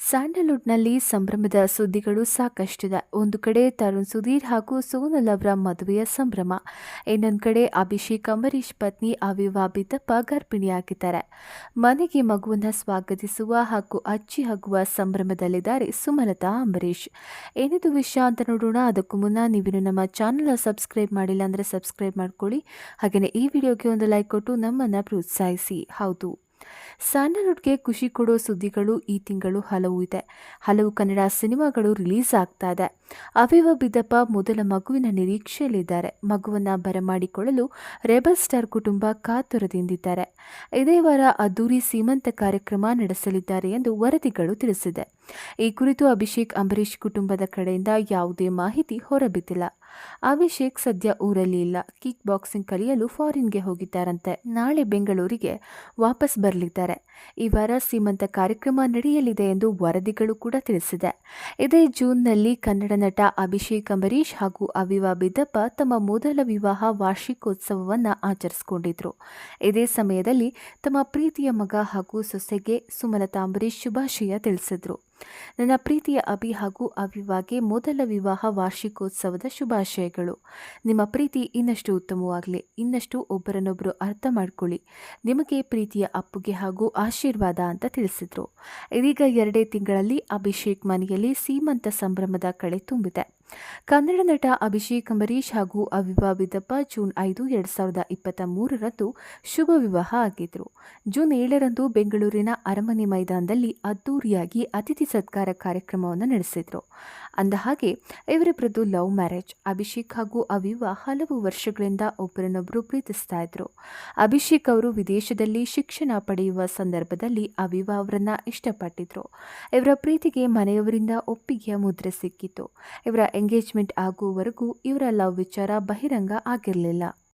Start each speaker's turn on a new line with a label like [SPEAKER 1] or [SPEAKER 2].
[SPEAKER 1] ಸ್ಯಾಂಡಲ್ವುಡ್ನಲ್ಲಿ ಸಂಭ್ರಮದ ಸುದ್ದಿಗಳು ಸಾಕಷ್ಟಿದೆ. ಒಂದು ಕಡೆ ತರುಣ್ ಸುಧೀರ್ ಹಾಗೂ ಸೋನಲ್ ಅವರ ಮದುವೆಯ ಸಂಭ್ರಮ, ಇನ್ನೊಂದು ಕಡೆ ಅಭಿಷೇಕ್ ಅಂಬರೀಶ್ ಪತ್ನಿ ಅವಿವಾ ಬಿದ್ದಪ್ಪ ಗರ್ಭಿಣಿಯಾಗಿದ್ದಾರೆ. ಮನೆಗೆ ಮಗುವನ್ನು ಸ್ವಾಗತಿಸುವ ಹಾಗೂ ಅಜ್ಜಿ ಆಗುವ ಸಂಭ್ರಮದಲ್ಲಿದ್ದಾರೆ ಸುಮಲತಾ ಅಂಬರೀಷ್. ಏನಿದು ವಿಷಯ ಅಂತ ನೋಡೋಣ. ಅದಕ್ಕೂ ಮುನ್ನ ನೀವಿನ್ನು ನಮ್ಮ ಚಾನಲ್ ಸಬ್ಸ್ಕ್ರೈಬ್ ಮಾಡಿಲ್ಲ ಅಂದರೆ ಸಬ್ಸ್ಕ್ರೈಬ್ ಮಾಡ್ಕೊಳ್ಳಿ. ಹಾಗೆಯೇ ಈ ವಿಡಿಯೋಗೆ ಒಂದು ಲೈಕ್ ಕೊಟ್ಟು ನಮ್ಮನ್ನು ಪ್ರೋತ್ಸಾಹಿಸಿ. ಹೌದು. ಸ್ಯಾಂಡಲ್ವುಡ್ಗೆ ಖುಷಿ ಕೊಡೋ ಸುದ್ದಿಗಳು ಈ ತಿಂಗಳು ಹಲವು ಇದೆ. ಹಲವು ಕನ್ನಡ ಸಿನಿಮಾಗಳು ರಿಲೀಸ್ ಆಗ್ತಾ ಇದೆ. ಅವಿವ ಬಿದ್ದಪ್ಪ ಮೊದಲ ಮಗುವಿನ ನಿರೀಕ್ಷೆಯಲ್ಲಿದ್ದಾರೆ. ಮಗುವನ್ನು ಬರಮಾಡಿಕೊಳ್ಳಲು ರೆಬಲ್ ಸ್ಟಾರ್ ಕುಟುಂಬ ಕಾತುರದಿಂದಿದ್ದಾರೆ. ಇದೇ ವಾರ ಅದ್ದೂರಿ ಸೀಮಂತ ಕಾರ್ಯಕ್ರಮ ನಡೆಸಲಿದ್ದಾರೆ ಎಂದು ವರದಿಗಳು ತಿಳಿಸಿದೆ. ಈ ಕುರಿತು ಅಭಿಷೇಕ್ ಅಂಬರೀಷ್ ಕುಟುಂಬದ ಕಡೆಯಿಂದ ಯಾವುದೇ ಮಾಹಿತಿ ಹೊರಬಿದ್ದಿಲ್ಲ. ಅಭಿಷೇಕ್ ಸದ್ಯ ಊರಲ್ಲಿ ಇಲ್ಲ. ಕಿಕ್ ಬಾಕ್ಸಿಂಗ್ ಕಲಿಯಲು ಫಾರಿನ್ಗೆ ಹೋಗಿದ್ದಾರಂತೆ. ನಾಳೆ ಬೆಂಗಳೂರಿಗೆ ವಾಪಸ್ ಬರಲಿದ್ದಾರೆ. ಈ ವಾರ ಸೀಮಂತ ಕಾರ್ಯಕ್ರಮ ನಡೆಯಲಿದೆ ಎಂದು ವರದಿಗಳು ಕೂಡ ತಿಳಿಸಿದೆ. ಇದೇ ಜೂನ್ನಲ್ಲಿ ಕನ್ನಡ ನಟ ಅಭಿಷೇಕ್ ಅಂಬರೀಷ್ ಹಾಗೂ ಅವಿವಾ ಬಿದ್ದಪ್ಪ ತಮ್ಮ ಮೊದಲ ವಿವಾಹ ವಾರ್ಷಿಕೋತ್ಸವವನ್ನು ಆಚರಿಸಿಕೊಂಡಿದ್ರು. ಇದೇ ಸಮಯದಲ್ಲಿ ತಮ್ಮ ಪ್ರೀತಿಯ ಮಗ ಹಾಗೂ ಸೊಸೆಗೆ ಸುಮಲತಾ ಅಂಬರೀಷ್ ಶುಭಾಶಯ ತಿಳಿಸಿದ್ರು. ನನ್ನ ಪ್ರೀತಿಯ ಅಭಿ ಹಾಗೂ ಅವಿವಾಗೆ ಮೊದಲ ವಿವಾಹ ವಾರ್ಷಿಕೋತ್ಸವದ ಶುಭಾಶಯಗಳು. ನಿಮ್ಮ ಪ್ರೀತಿ ಇನ್ನಷ್ಟು ಉತ್ತಮವಾಗಲಿ, ಇನ್ನಷ್ಟು ಒಬ್ಬರನ್ನೊಬ್ಬರು ಅರ್ಥ ಮಾಡ್ಕೊಳ್ಳಿ. ನಿಮಗೆ ಪ್ರೀತಿಯ ಅಪ್ಪುಗೆ ಹಾಗೂ ಆಶೀರ್ವಾದ ಅಂತ ತಿಳಿಸಿದರು. ಇದೀಗ ಎರಡೇ ತಿಂಗಳಲ್ಲಿ ಅಭಿಷೇಕ್ ಮನೆಯಲ್ಲಿ ಸೀಮಂತ ಸಂಭ್ರಮದ ಕಳೆ ತುಂಬಿದೆ. ಕನ್ನಡ ನಟ ಅಭಿಷೇಕ್ ಅಂಬರೀಷ್ ಹಾಗೂ ಅವಿವಾ ಬಿದ್ದಪ್ಪ ಜೂನ್ ಐದು, ಎರಡು ಸಾವಿರದ ಇಪ್ಪತ್ತ ಮೂರರಂದು ಶುಭ ವಿವಾಹ ಆಗಿದ್ರು. ಜೂನ್ ಏಳರಂದು ಬೆಂಗಳೂರಿನ ಅರಮನೆ ಮೈದಾನದಲ್ಲಿ ಅದ್ದೂರಿಯಾಗಿ ಅತಿಥಿ ಸತ್ಕಾರ ಕಾರ್ಯಕ್ರಮವನ್ನು ನಡೆಸಿದ್ರು. ಅಂದಹಾಗೆ ಇವರಿಬ್ಬರದ್ದು ಲವ್ ಮ್ಯಾರೇಜ್. ಅಭಿಷೇಕ್ ಹಾಗೂ ಅವಿವಾ ಹಲವು ವರ್ಷಗಳಿಂದ ಒಬ್ಬರನ್ನೊಬ್ಬರು ಪ್ರೀತಿಸ್ತಾ ಇದ್ರು. ಅಭಿಷೇಕ್ ಅವರು ವಿದೇಶದಲ್ಲಿ ಶಿಕ್ಷಣ ಪಡೆಯುವ ಸಂದರ್ಭದಲ್ಲಿ ಅವಿವಾ ಅವರನ್ನ ಇಷ್ಟಪಟ್ಟಿದ್ರು. ಇವರ ಪ್ರೀತಿಗೆ ಮನೆಯವರಿಂದ ಒಪ್ಪಿಗೆಯ ಮುದ್ರೆ ಸಿಕ್ಕಿತು ಇವರ ಎಂಗೇಜ್ಮೆಂಟ್ ಆಗುವವರೆಗೂ ಇವರ ಲವ್ ವಿಚಾರ ಬಹಿರಂಗ ಆಗಿರಲಿಲ್ಲ.